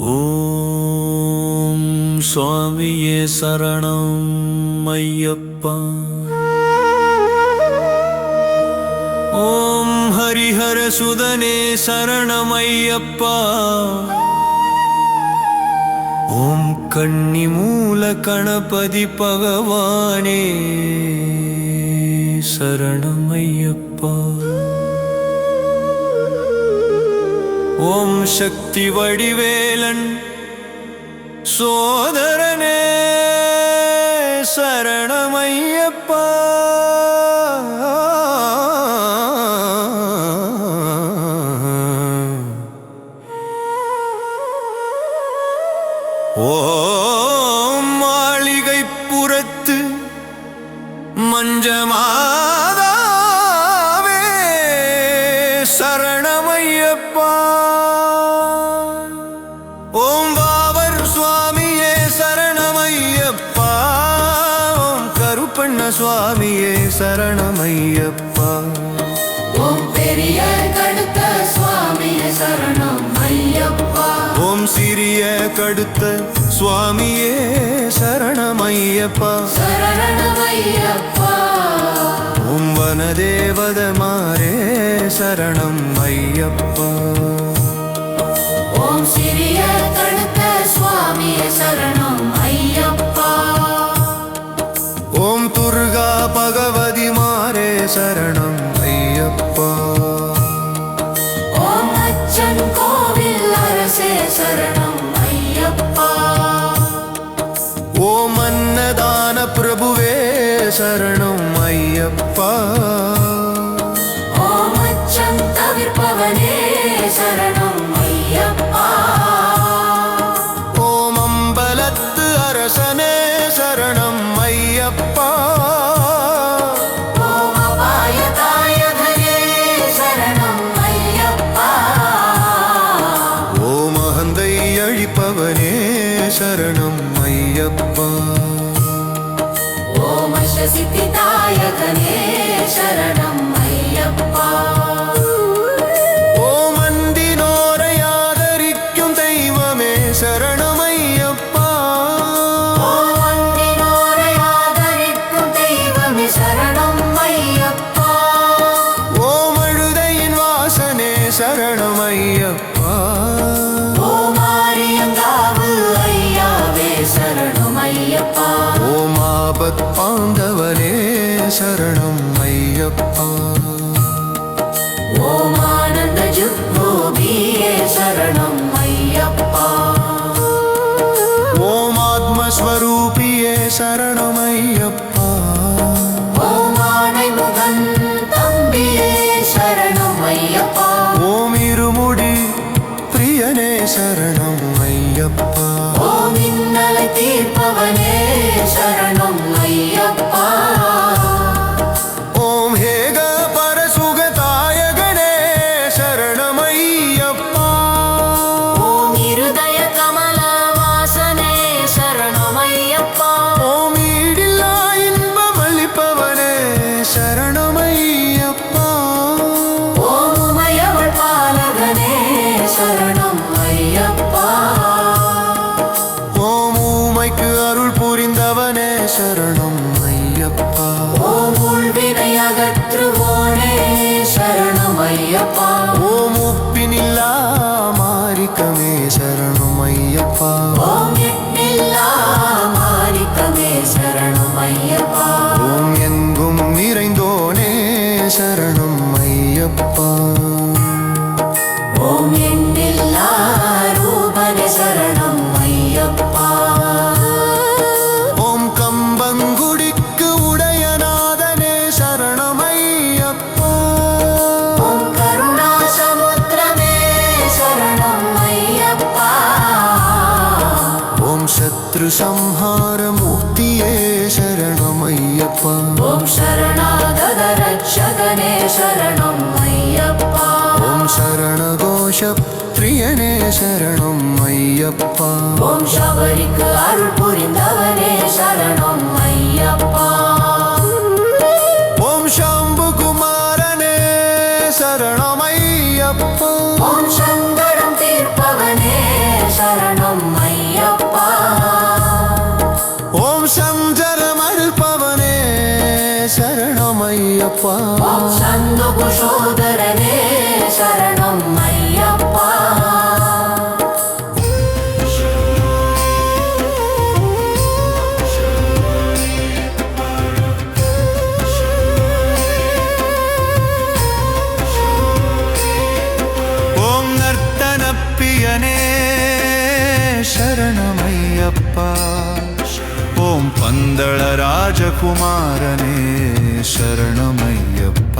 ஓம் சுவாமியே சரணம் ஐயப்பா. ஓம் ஹரிஹர சுதனே சரணம் ஐயப்பா. ஓம் கண்ணி மூல கணபதி பகவானே சரணம் ஐயப்பா. ஓம் சக்தி வடிவேலன் சோதரனே சரணமையப்பா. ஓம் மாளிகை புறத்து மஞ்சமா பண்ண சுவாமியே சரணமையப்பா. ஓம் பெரிய கடுத்த சுவாமியே சரணம் ஐயப்பா ஓம் சிறிய கடுத்த சுவாமியே சரணமையப்பா. சரணமையப்பா. ஓம் வனதேவத மாறே சரணம் ஐயப்பா ஓம் சிறிய பிரபுவே சரணம் ஐயப்பா. Should I know? സംഹാര മുക്തിയേ ശരണമയ്യപ്പ ഓം ശരണാഗത രക്ഷകനേ ശരണം അയ്യപ്പ ഓം ശരണഘോഷ പ്രിയനേ ശരണം അയ്യപ്പ ഓം ശബരിക്ക് അരുൾ പുരിന്ദ ಓಂ ಪಂದಳ ರಾಜಕುಮಾರನೇ ಶರಣಮಯ್ಯಪ್ಪ.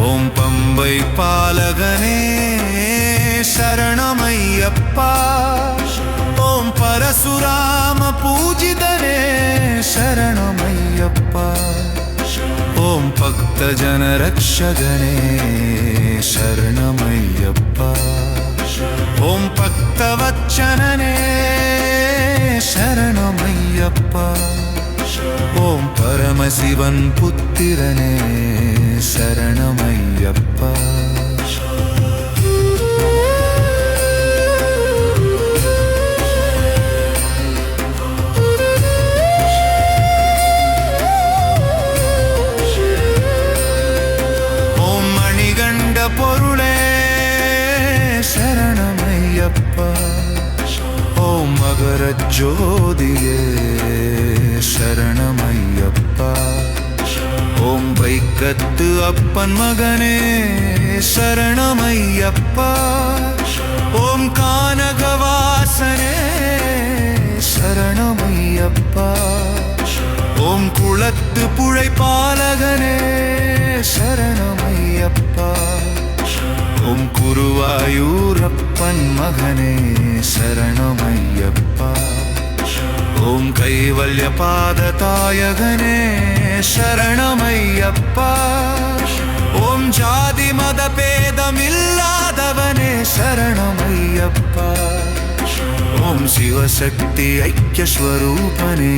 ಓಂ ಪಂಬೈ ಪಾಲಗನೇ ಶರಣಮಯ್ಯಪ್ಪ. ಓಂ ಪರಶುರಾಮ ಪೂಜಿತನೇ ಶರಣಮಯ್ಯಪ್ಪ. ಓಂ ಭಕ್ತ ಜನ ರಕ್ಷಗನೇ ಶರಣಮಯ್ಯಪ್ಪ. ಓಂ ಭಕ್ತವಚ್ಚನನೇ சரணம் ஐயப்பா ஓம் பரமசிவன் புத்திரனே சரணம் ஐயப்பா ஜோதியே சரணமையப்பா ஓம் வைக்கத்து அப்பன் மகனே சரணமையப்பா ஓம் கானகவாசனே சரணமையப்பா ஓம் குளத்து புழைப்பாலகனே சரணமையப்பா ஓம் குருவாயூரப்பன் மகனே சரணமை ஓம் கைவல்ய பாததாயகனே சரணமையப்பா. ஓம் ஜாதி மத பேதமில்லாதவனே சரணமையப்பா. ஓம் சிவசக்தி ஐக்கியஸ்வரூபனே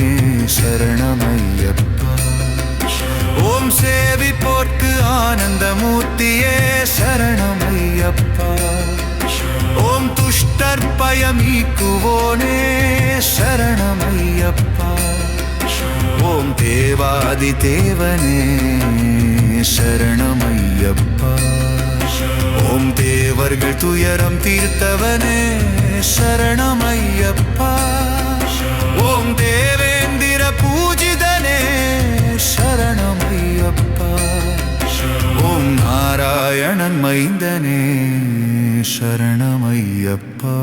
துஷ்டர் சரணமையப்பா ஓம் தேவாதி தேவனே சரணமையப்பா ஓம் தேவர்கள் துயரம் தீர்த்தவனே சரணமையப்பா ஓம் தேவேந்திர பூஜிதனே சரணமையப்பா ஓம் நாராயணன் மைந்தனே சரணமையப்பா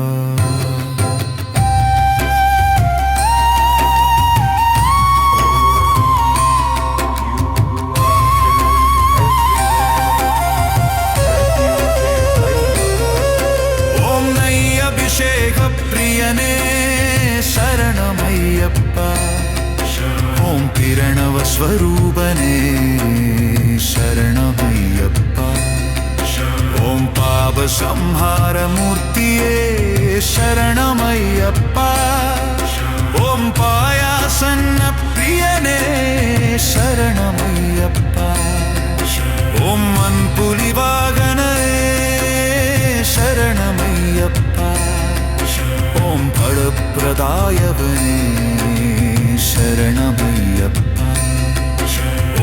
கிரணவ ஸ்வரூபனே சரணமையப்பா. ஓம் பாப சம்ஹார மூர்த்தியே சரணமையப்பா. ஓம் பாயாசன்ன பிரியனே சரணமையப்பா. ஓம்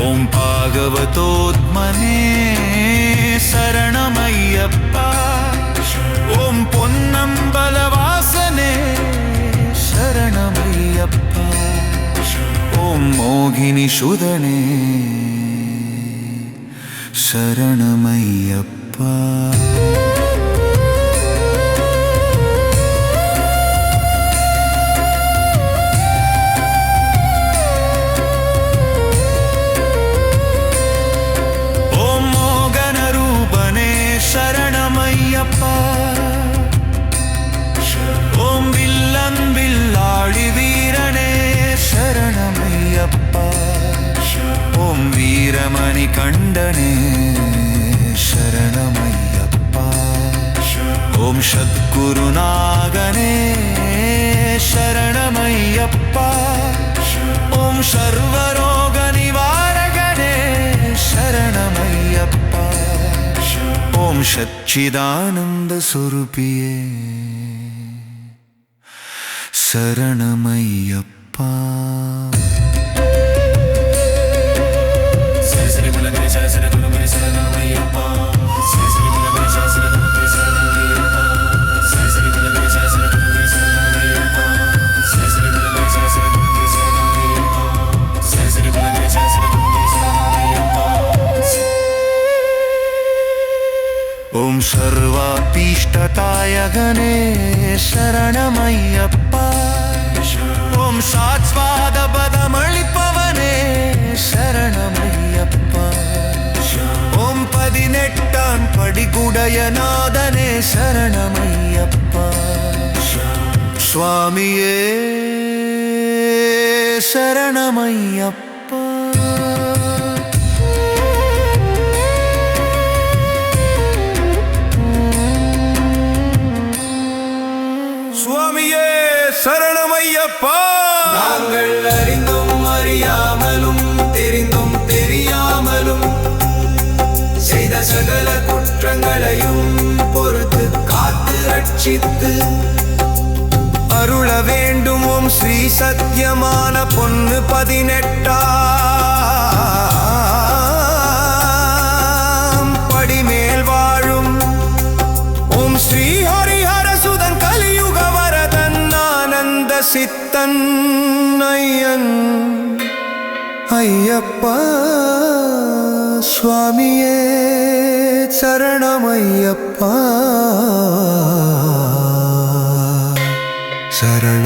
ஓம் பாகவதோத்மனே சரணமையப்பா. ஓம் பொன்னம்பலவாசனே சரணமையப்பா. ஓம் மோகினி சுதனே வீரமணி கண்டனே சரணமையப்பா. ஓம் சத்குருநாகனே சரணமையப்பா. ஓம் சர்வரோக நிவாரகனே சரணமையப்பா. ஓம் சச்சிதானந்த சுரூபியே. சரணமையப்பா. ఓం సర్వాపీష్టతాయ గణే శరణమయ్యప్ప. ఓం సాస్వాద பதினெட்டாம் படிகுடையநாதனே சரணமையப்பா. சுவாமியே சரணமையப்பா. காத்து ரட்சித்து அருள வேண்டும் ஓம் ஸ்ரீ சத்தியமான பொண்ணு பதினெட்டா படிமேல் வாழும் ஓம் ஸ்ரீ ஹரிஹர கலியுக வரதன் ஆனந்த சித்தன் ஐயன். ஐயப்பா சுவாமியே சரணமையப்பா 사랑을